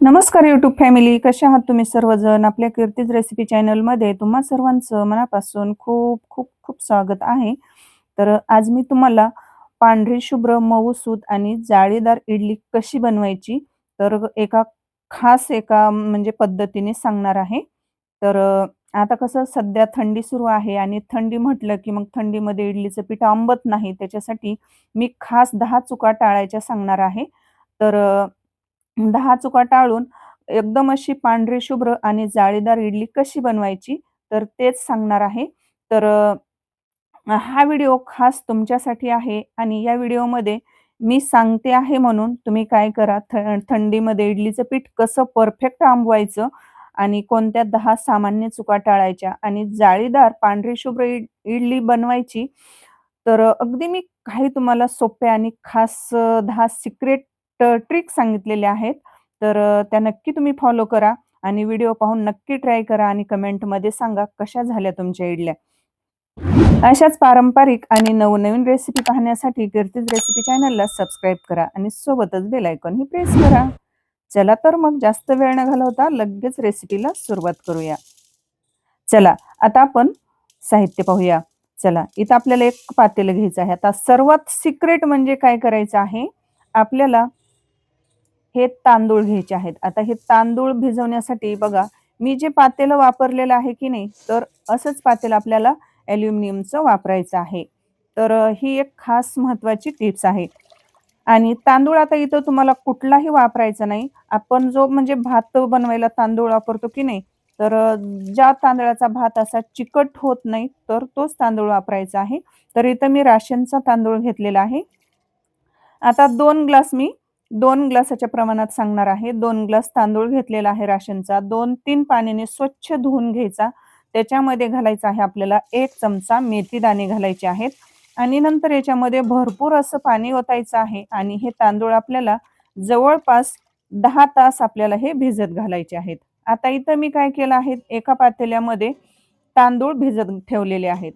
नमस्कार YouTube family कसे आहात तुम्ही सर्वजण? आपल्या कीर्तीज रेसिपी चॅनलमध्ये तुम्हा सर्वांचं मनापासून खूप खूप खूप स्वागत आहे. तर आज मी तुम्हाला पांढरी शुभ्र मऊ सूत आणि जाळीदार इडली कशी बनवायची? तर एका खास एका म्हणजे पद्धतीने सांगणार आहे. तर आता कसं सध्या थंडी सुरू आहे आणि थंडी म्हटलं की मग थंडीमध्ये इडलीचं पीठ आंबत नाही त्याच्यासाठी मी खास दहा चुका टाळायच्या सांगणार आहे. तर दहा चुका टाळून एकदम अशी पांढरी शुभ्र आणि जाळीदार इडली कशी बनवायची, तर तेच सांगणार आहे. तर हा व्हिडिओ खास तुमच्यासाठी आहे आणि या व्हिडिओमध्ये मी सांगते आहे म्हणून तुम्ही काय करा, थ थंडीमध्ये इडलीचं पीठ कसं परफेक्ट आंबवायचं आणि कोणत्या दहा सामान्य चुका टाळायच्या आणि जाळीदार पांढरी शुभ्र इड इडली बनवायची. तर अगदी मी काही तुम्हाला सोप्या आणि खास दहा सिक्रेट ट्रिक सांगितलेल्या आहेत. तर त्या नक्की तुम्ही फॉलो करा आणि व्हिडिओ पाहून नक्की ट्राय करा आणि कमेंटमध्ये सांगा कशा झाल्या तुमच्या इडल्या. अशाच पारंपरिक आणि नवनवीन रेसिपी पाहण्यासाठी कीर्तीज रेसिपी चॅनलला सबस्क्राईब करा आणि सोबतच बेल आयकॉनही प्रेस करा. चला तर मग जास्त वेळ न घालवता लगेच रेसिपीला सुरुवात करूया. चला आता आपण साहित्य पाहूया. चला इथं आपल्याला एक पातेलं घ्यायचं आहे. आता सर्वात सिक्रेट म्हणजे काय करायचं आहे, आपल्याला हे तांदूळ घ्यायचे आहेत. आता हे तांदूळ भिजवण्यासाठी बघा, मी जे पातेलं वापरलेलं आहे की नाही, तर असंच पातेलं आपल्याला ॲल्युमिनियमचं वापरायचं आहे. तर ही एक खास महत्त्वाची टिप्स आहे. आणि तांदूळ आता इथं तुम्हाला कुठलाही वापरायचा नाही. आपण जो म्हणजे भात बनवायला तांदूळ वापरतो की नाही, तर ज्या तांदळाचा भात असा चिकट होत नाही, तर तोच तांदूळ वापरायचा आहे. तर इथं मी राशनचा तांदूळ घेतलेला आहे. आता दोन ग्लास मी दोन ग्लासाच्या प्रमाणात सांगणार आहे. दोन ग्लास तांदूळ घेतलेला आहे राशनचा. 2-3 पाण्याने स्वच्छ धुवून घ्यायचा. त्याच्यामध्ये घालायचा आहे आपल्याला एक चमचा मेथी दाणे घालायचे आहेत आणि नंतर याच्यामध्ये भरपूर असं पाणी ओतायचं आहे आणि हे तांदूळ आपल्याला जवळपास दहा तास आपल्याला हे भिजत घालायचे आहेत. आता इथं मी काय केलं आहे, एका पातेल्यामध्ये तांदूळ भिजत ठेवलेले आहेत.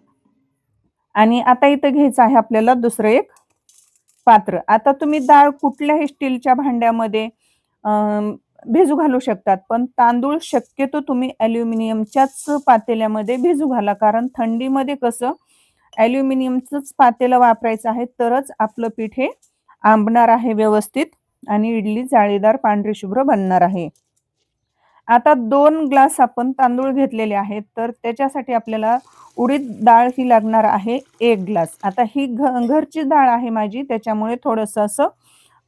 आणि आता इथं घ्यायचं आहे आपल्याला दुसरं एक पात्र. आता तुम्ही डाळ कुठल्याही स्टीलच्या भांड्यामध्ये भिजू घालू शकतात. पण तांदूळ शक्यतो तुम्ही ॲल्युमिनियमच्याच पातेल्यामध्ये भिजू घाला. कारण थंडीमध्ये कसं ॲल्युमिनियमचंच पातेलं वापरायचं आहे, तरच आपलं पीठ हे आंबणार आहे व्यवस्थित आणि इडली जाळीदार पांढरी शुभ्र बनणार आहे. आता दोन ग्लास आपण तांदूळ घेतलेले आहेत, तर त्याच्यासाठी आपल्याला उडीद डाळ ही लागणार आहे एक ग्लास. आता ही घ घरची डाळ आहे माझी, त्याच्यामुळे थोडंसं असं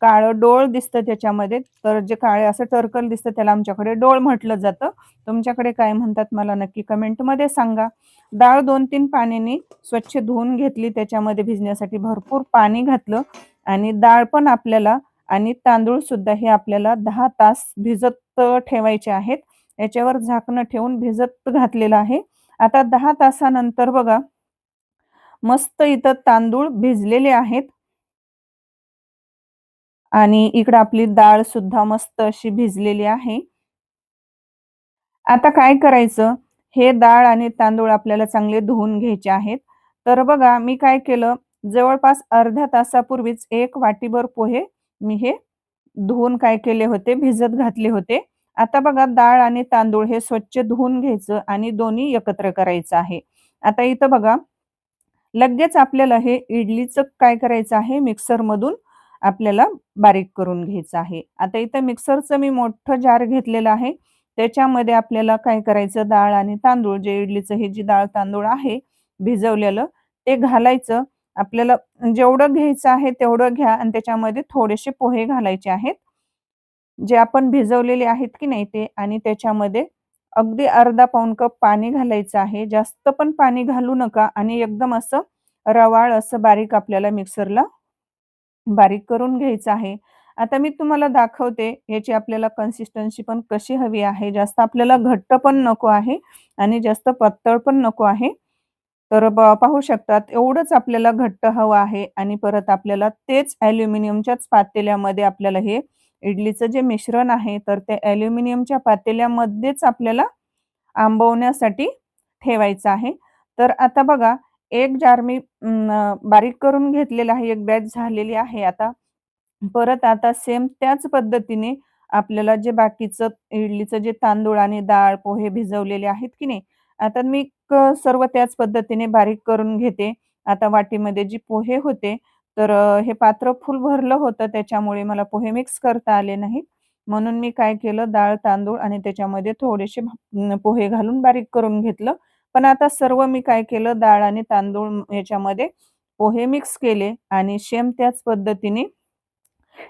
काळं डोळ दिसतं त्याच्यामध्ये. तर जे काळे असं टर्कल दिसतं त्याला आमच्याकडे डोळ म्हटलं जातं. तुमच्याकडे काय म्हणतात मला नक्की कमेंटमध्ये सांगा. डाळ 2-3 पाण्याने स्वच्छ धुवून घेतली. त्याच्यामध्ये भिजण्यासाठी भरपूर पाणी घातलं आणि डाळ पण आपल्याला आणि तांदूळ सुद्धा हे आपल्याला दहा तास भिजत ठेवायचे आहेत. याच्यावर झाकणं ठेवून भिजत घातलेलं आहे. आता दहा तासानंतर बघा, मस्त इथं तांदूळ भिजलेले आहेत. आणि इकडं आपली डाळ सुद्धा मस्त अशी भिजलेली आहे. आता काय करायचं, हे डाळ आणि तांदूळ आपल्याला चांगले धुवून घ्यायचे आहेत. तर बघा मी काय केलं, जवळपास अर्ध्या तासापूर्वीच एक वाटीभर पोहे मी हे धुवून काय केले होते, भिजत घातले होते. आता बघा डाळ आणि तांदूळ हे स्वच्छ धुवून घ्यायचं आणि दोन्ही एकत्र करायचं आहे. आता इथं बघा, लगेच आपल्याला हे इडलीचं काय करायचं आहे, मिक्सरमधून आपल्याला बारीक करून घ्यायचं आहे. आता इथं मिक्सरचं मी मोठं जार घेतलेलं आहे. त्याच्यामध्ये आपल्याला काय करायचं, डाळ आणि तांदूळ जे इडलीचं हे जी डाळ तांदूळ आहे भिजवलेलं, ते घालायचं. आपल्याला जेवढं घ्यायचं आहे तेवढं घ्या आणि त्याच्यामध्ये थोडेसे पोहे घालायचे आहेत. जे आपण भिजवलेले आहेत की नाही ते आणि त्याच्यामध्ये अगदी अर्धा पाऊण कप पाणी घालायचं आहे. जास्त पण पाणी घालू नका आणि एकदम असं रवाळ असं बारीक आपल्याला मिक्सरला बारीक करून घ्यायचं आहे. आता मी तुम्हाला दाखवते याची आपल्याला कन्सिस्टन्सी पण कशी हवी आहे. जास्त आपल्याला घट्ट पण नको आहे आणि जास्त पातळ पण नको आहे. तर ब पाहू शकतात एवढंच आपल्याला घट्ट हवं आहे आणि परत आपल्याला तेच ॲल्युमिनियमच्याच पातेल्यामध्ये आपल्याला हे इडलीचं जे मिश्रण आहे, तर ते ॲल्युमिनियमच्या पातेल्यामध्येच आपल्याला आंबवण्यासाठी ठेवायचं आहे. तर आता बघा, एक जार मी बारीक करून घेतलेला आहे, एक बॅच झालेली आहे आता. परत आता सेम त्याच पद्धतीने आपल्याला जे बाकीचं इडलीचं जे तांदूळ आणि डाळ, पोहे भिजवलेले आहेत की नाही, आता मी सर्व त्याच पद्धतीने बारीक करून घेते. आता वाटीमध्ये जी पोहे होते, तर हे पात्र फुल भरलं होतं त्याच्यामुळे मला पोहे मिक्स करता आले नाहीत. म्हणून मी काय केलं डाळ, तांदूळ आणि त्याच्यामध्ये थोडेसे पोहे घालून बारीक करून घेतलं. पण आता सर्व मी काय केलं डाळ आणि तांदूळ याच्यामध्ये पोहे मिक्स केले आणि शेम त्याच पद्धतीने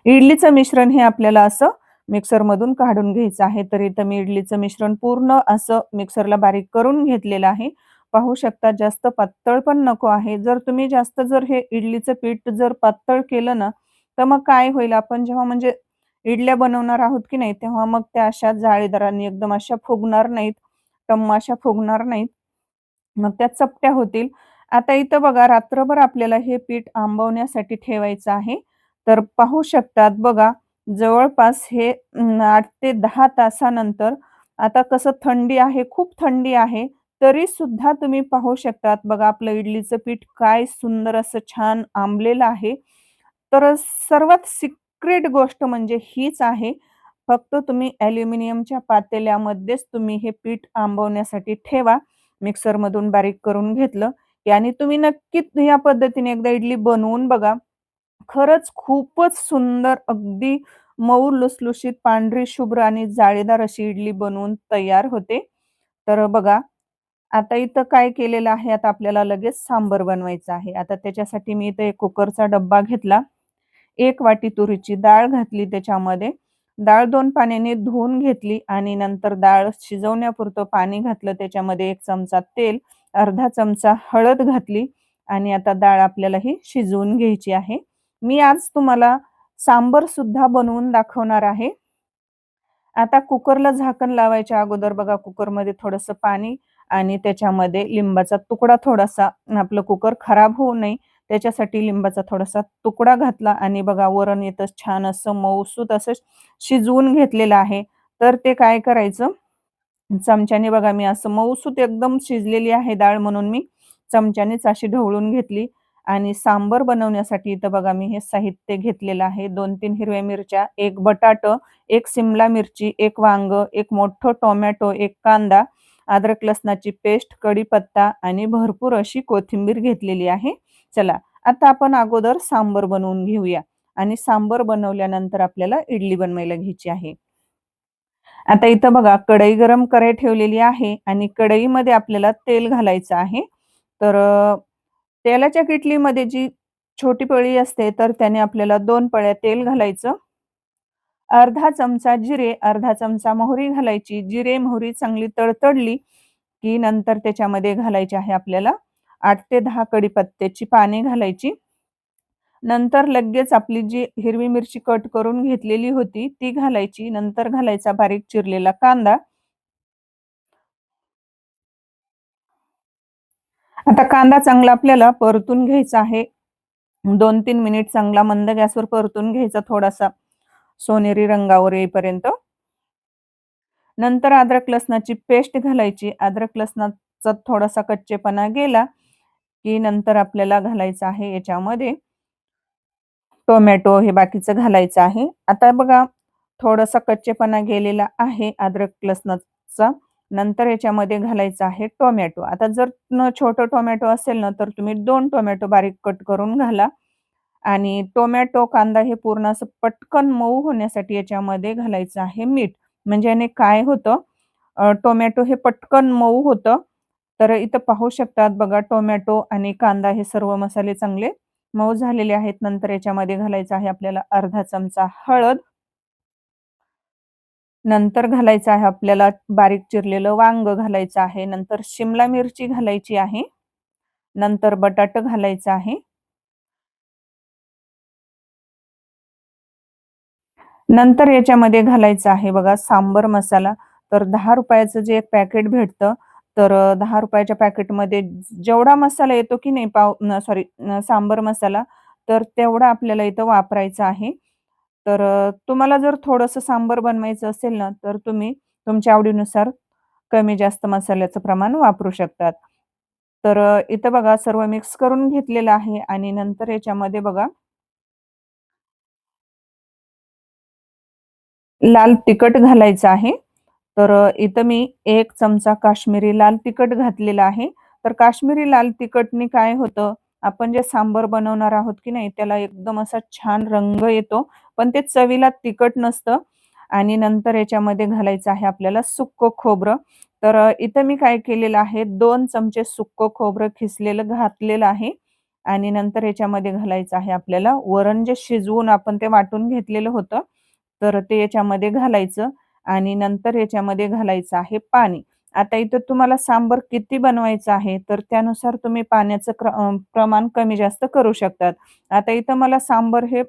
इडलीचं मिश्रण हे आपल्याला असं मिक्सरमधून काढून घ्यायचं आहे. तर इथं मी इडलीचं मिश्रण पूर्ण असं मिक्सरला बारीक करून घेतलेलं आहे. पाहू शकता जास्त पातळ पण नको आहे. जर तुम्ही जास्त जर हे इडलीचं पीठ जर पातळ केलं ना, तर मग काय होईल आपण जेव्हा म्हणजे इडल्या बनवणार आहोत की नाही, तेव्हा मग त्या अशा जाळीदारांनी एकदम अशा फुगणार नाहीत, टम्म अशा फुगणार नाहीत. मग त्या चपट्या होतील. आता इथं बघा रात्रभर आपल्याला हे पीठ आंबवण्यासाठी ठेवायचं आहे. तर पाहू शकतात बघा जवळपास हे आठ ते दहा तासानंतर आता कसं थंडी आहे, खूप थंडी आहे, तरी सुद्धा तुम्ही पाहू शकतात बघा आपलं इडलीचं पीठ काय सुंदर असं छान आंबलेलं आहे. तर सर्वात सिक्रेट गोष्ट म्हणजे हीच आहे. फक्त तुम्ही ॲल्युमिनियमच्या पातेल्यामध्येच तुम्ही हे पीठ आंबवण्यासाठी ठेवा. मिक्सरमधून बारीक करून घेतलं, याने तुम्ही नक्कीच या पद्धतीने एकदा इडली बनवून बघा. खरंच खूपच सुंदर अगदी मऊ लुसलुशीत पांढरी शुभ्र आणि जाळीदार अशी इडली बनवून तयार होते. तर बघा आता इथं काय केलेलं आहे, आता आपल्याला लगेच सांबर बनवायचं आहे. आता त्याच्यासाठी मी इथं एक कुकरचा डब्बा घेतला. एक वाटी तुरीची डाळ घातली त्याच्यामध्ये. डाळ दोन पाण्याने धुवून घेतली आणि नंतर डाळ शिजवण्यापुरतं पाणी घातलं. त्याच्यामध्ये एक चमचा तेल, अर्धा चमचा हळद घातली आणि आता डाळ आपल्याला ही शिजवून घ्यायची आहे. मी आज तुम्हाला सांबर सुद्धा बनवून दाखवणार आहे. आता कुकरला झाकण लावायच्या अगोदर बघा कुकरमध्ये थोडंसं पाणी आणि त्याच्यामध्ये लिंबाचा तुकडा थोडासा आपलं कुकर खराब होऊ नये त्याच्यासाठी लिंबाचा थोडासा तुकडा घातला आणि बघा वरण येतच छान असं मऊसूत असं शिजवून घेतलेलं आहे. तर ते काय करायचं चमच्याने बघा मी असं मऊसूत एकदम शिजलेली आहे डाळ म्हणून मी चमच्यानेच अशी ढवळून घेतली आणि सांबर बनवण्यासाठी इथं बघा मी हे साहित्य घेतलेलं आहे. 2-3 हिरव्या मिरच्या, एक बटाट एक सिमला मिरची, एक वांग, एक मोठं टोमॅटो, एक कांदा, अद्रक लसणाची पेस्ट, कढीपत्ता आणि भरपूर अशी कोथिंबीर घेतलेली आहे. चला आता आपण अगोदर सांबर बनवून घेऊया आणि सांबर बनवल्यानंतर आपल्याला इडली बनवायला घ्यायची आहे. आता इथं बघा कढई गरम करायला ठेवलेली आहे आणि कढईमध्ये आपल्याला तेल घालायचं आहे. तर तेलाच्या किटलीमध्ये जी छोटी पळी असते तर त्याने आपल्याला दोन पळ्या तेल घालायचं. अर्धा चमचा जिरे, अर्धा चमचा मोहरी घालायची. जिरे, मोहरी चांगली तडतडली, की नंतर त्याच्यामध्ये घालायची आहे आपल्याला आठ ते दहा कडीपत्त्याची पाने घालायची. नंतर लगेच आपली जी हिरवी मिरची कट करून घेतलेली होती ती घालायची. नंतर घालायचा बारीक चिरलेला कांदा. आता कांदा चांगला आपल्याला परतून घ्यायचा आहे. 2-3 मिनिट चांगला मंद गॅसवर परतून घ्यायचा थोडासा सोनेरी रंगावर येईपर्यंत. नंतर अद्रक लसणाची पेस्ट घालायची. अद्रक लसणाचा थोडासा कच्चेपणा गेला, की नंतर आपल्याला घालायचं आहे याच्यामध्ये टोमॅटो हे बाकीचं घालायचं आहे. आता बघा थोडासा कच्चेपणा गेलेला आहे अद्रक लसणाचा. नंतर याच्यामध्ये घालायचं आहे टोमॅटो. आता जर छोटं टोमॅटो असेल ना, तर तुम्ही दोन टोमॅटो बारीक कट करून घाला आणि टोमॅटो, कांदा हे पूर्ण असं पटकन मऊ होण्यासाठी याच्यामध्ये घालायचं आहे मीठ. म्हणजे याने काय होतं टोमॅटो हे पटकन मऊ होतं. तर इथं पाहू शकतात बघा टोमॅटो आणि कांदा हे सर्व मसाले चांगले मऊ झालेले आहेत. नंतर याच्यामध्ये घालायचं आहे आपल्याला अर्धा चमचा हळद. नंतर घालायचं आहे आपल्याला बारीक चिरलेलं वांग घालायचं आहे. नंतर शिमला मिरची घालायची आहे. नंतर बटाट घालायचं आहे. नंतर याच्यामध्ये घालायचं आहे बघा सांबर मसाला. तर ₹10 जे एक पॅकेट भेटतं, तर ₹10च्या पॅकेटमध्ये जेवढा मसाला येतो की नाही पाव सॉरी सांबर मसाला, तर तेवढा आपल्याला इथं वापरायचा आहे. तर तुम्हाला जर थोडंसं सांबर बनवायचं असेल ना, तर तुम्ही तुमच्या आवडीनुसार कमी जास्त मसाल्याचं प्रमाण वापरू शकतात. तर इथं बघा सर्व मिक्स करून घेतलेलं आहे आणि नंतर याच्यामध्ये बघा लाल तिखट घालायचं आहे तर इथं मी एक चमचा काश्मीरी लाल तिखट घातलेला आहे तर काश्मीरी लाल तिखटनी काय होतं आपण जे सांबर बनवणार आहोत की नाही त्याला एकदम असा छान रंग येतो पण ते चवीला तिखट नसतं. आणि नंतर याच्यामध्ये घालायचं आहे आपल्याला सुक्क खोबरं. तर इथं मी काय केलेलं आहे दोन चमचे सुक्क खोबरं खिसलेलं घातलेलं आहे. आणि नंतर याच्यामध्ये घालायचं आहे आपल्याला वरण जे शिजवून आपण ते वाटून घेतलेलं होतं. तर ते याच्यामध्ये घालायचं. आणि नंतर याच्यामध्ये घालायचं आहे पाणी. आता इथं तुम्हाला सांबर किती बनवायचं आहे तर त्यानुसार तुम्ही पाण्याचं प्रमाण कमी जास्त करू शकतात. आता इथं मला सांबर हे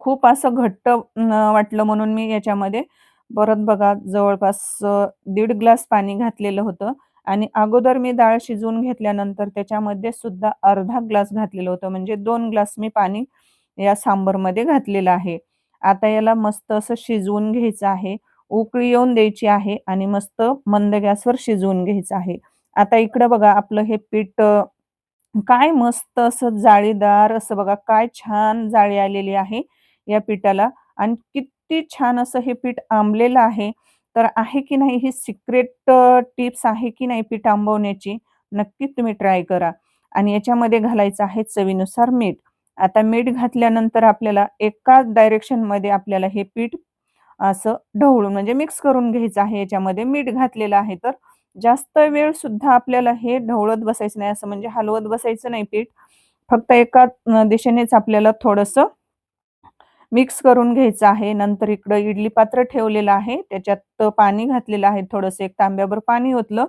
खूप असं घट्ट वाटलं म्हणून मी याच्यामध्ये परत बघा जवळपास दीड ग्लास पाणी घातलेलं होतं आणि अगोदर मी डाळ शिजवून घेतल्यानंतर त्याच्यामध्ये सुद्धा अर्धा ग्लास घातलेलं होतं. म्हणजे दोन ग्लास मी पाणी या सांबरमध्ये घातलेलं आहे. आता याला मस्त असं शिजवून घ्यायचं आहे. उकळी येऊन द्यायची आहे आणि मस्त मंद गॅसवर शिजवून घ्यायचं आहे. आता इकडं बघा आपलं हे पीठ काय मस्त असं जाळीदार असं बघा काय छान जाळी आलेली आहे या पिठाला. आणि किती छान असं हे पीठ आंबलेलं आहे. तर आहे की नाही ही सिक्रेट टिप्स आहे की नाही पीठ आंबवण्याची? नक्की तुम्ही ट्राय करा. आणि याच्यामध्ये घालायचं आहे चवीनुसार मीठ. आता मीठ घातल्यानंतर आपल्याला एकाच डायरेक्शनमध्ये आपल्याला हे पीठ असं ढवळून म्हणजे मिक्स करून घ्यायचं आहे याच्यामध्ये. मीठ घातलेलं आहे तर जास्त वेळ सुद्धा आपल्याला हे ढवळत बसायचं नाही असं म्हणजे हलवत बसायचं नाही पीठ. फक्त एका दिशेनेच आपल्याला थोडस मिक्स करून घ्यायचं आहे. नंतर इकडं इडली पात्र ठेवलेलं आहे. त्याच्यात पाणी घातलेलं आहे. थोडस एक तांब्यावर पाणी होतलं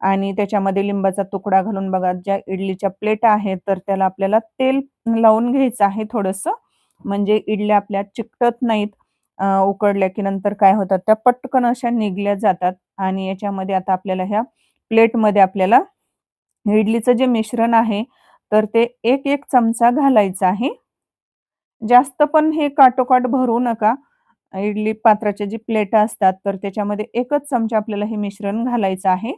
आणि त्याच्यामध्ये लिंबाचा तुकडा घालून बघा ज्या इडलीच्या प्लेट आहेत तर त्याला आपल्याला तेल लावून घ्यायचं आहे थोडस. म्हणजे इडल्या आपल्या चिकटत नाहीत उकडल्या की नंतर काय होतात त्या पटकन अशा निघल्या जातात. आणि याच्यामध्ये आता आपल्याला ह्या प्लेटमध्ये आपल्याला इडलीचं जे मिश्रण आहे तर ते एक एक चमचा घालायचा आहे. जास्त पण हे काटोकाट भरू नका. इडली पात्राच्या जी प्लेट असतात तर त्याच्यामध्ये एकच चमचा आपल्याला हे मिश्रण घालायचं आहे.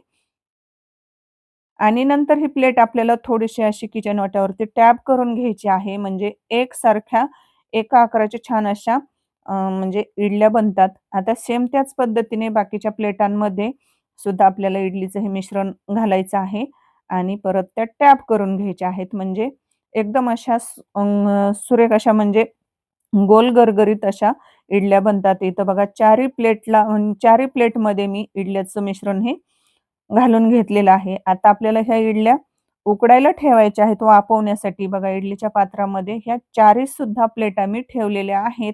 आणि नंतर ही प्लेट आपल्याला थोडीशी अशी किचन वाट्यावरती टॅप करून घ्यायची आहे. म्हणजे एक सारख्या एका आकाराच्या छान अशा म्हणजे इडल्या बनतात. आता सेम त्याच पद्धतीने बाकीच्या प्लेटांमध्ये सुद्धा आपल्याला इडलीचं हे मिश्रण घालायचं आहे आणि परत त्या टॅप करून घ्यायच्या आहेत. म्हणजे एकदम अशा सुरेख अशा म्हणजे गोल गरगरीत अशा इडल्या बनतात. इथं बघा चारही प्लेटला चारही प्लेटमध्ये मी इडल्याचं मिश्रण हे घालून घेतलेलं आहे. आता आपल्याला ह्या इडल्या उकडायला ठेवायच्या आहेत. वापवण्यासाठी बघा इडलीच्या पात्रामध्ये ह्या चारी सुद्धा प्लेटा मी ठेवलेल्या आहेत.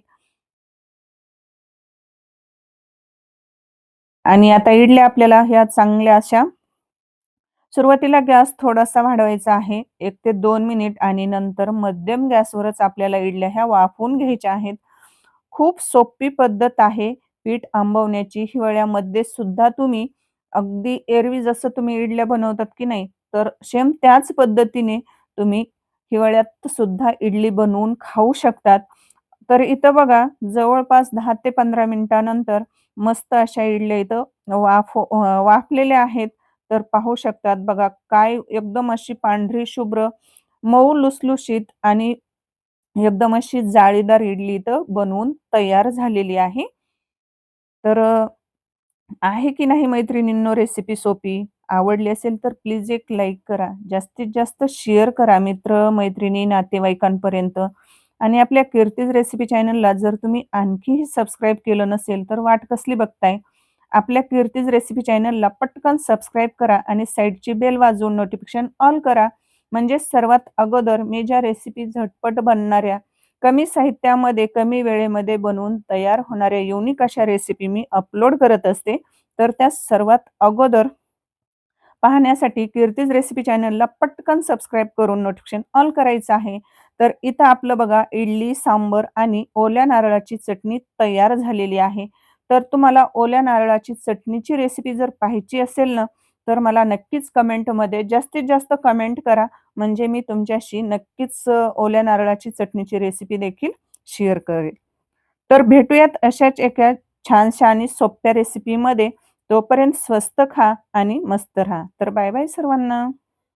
आणि आता इडल्या आपल्याला ह्या चांगल्या अशा सुरुवातीला गॅस थोडासा वाढवायचा आहे. एक ते दोन मिनिट आणि नंतर मध्यम गॅसवरच आपल्याला इडल्या ह्या वाफवून घ्यायच्या आहेत. खूप सोपी पद्धत आहे. पीठ आंबवण्याची हिवाळ्यामध्ये सुद्धा तुम्ही अगदी एरवी जसं तुम्ही इडल्या बनवतात की नाही तर सेम त्याच पद्धतीने तुम्ही हिवाळ्यात सुद्धा इडली बनवून खाऊ शकतात. तर इथं बघा जवळपास दहा ते पंधरा मिनिटानंतर मस्त अशा इडल्या इथं वाफ वाफलेल्या आहेत. तर पाहू शकतात बघा काय एकदम अशी पांढरी शुभ्र मऊ लुसलुशीत आणि एकदम अशी जाळीदार इडली इथं बनवून तयार झालेली आहे. तर आहे की नाही मैत्रिणींनो रेसिपी सोपी? आवडली असेल तर प्लीज एक लाईक करा. जास्तीत जास्त शेअर करा मित्र मैत्रिणी नातेवाईकांपर्यंत. आणि आपल्या कीर्तीज रेसिपी चॅनलला जर तुम्ही आणखीही सबस्क्राईब केलं नसेल तर वाट कसली बघताय? आपल्या कीर्तीज रेसिपी चॅनलला पटकन सबस्क्राईब करा आणि साईडची बेल वाजवून नोटिफिकेशन ऑल करा. म्हणजे सर्वात अगोदर मी ज्या रेसिपी झटपट बनणाऱ्या कमी साहित्यामध्ये कमी वेळेमध्ये बनवून तयार होणाऱ्या युनिक अशा रेसिपी मी अपलोड करत असते तर त्या सर्वात अगोदर पाहण्यासाठी कीर्तीज रेसिपी चॅनलला पटकन सबस्क्राईब करून नोटिफिकेशन ऑल करायचं आहे. तर इथं आपलं बघा इडली सांबर आणि ओल्या नारळाची चटणी तयार झालेली आहे. तर तुम्हाला ओल्या नारळाची चटणीची रेसिपी जर पाहायची असेल ना तर मला नक्कीच कमेंटमध्ये जास्तीत जास्त कमेंट करा. म्हणजे मी तुमच्याशी नक्कीच ओल्या नारळाची चटणीची रेसिपी देखील शेअर करेल. तर भेटूयात अशाच एका छानशा आणि सोप्या रेसिपीमध्ये तोपर्यंत स्वस्त खा आणि मस्त राहा. तर बाय बाय सर्वांना.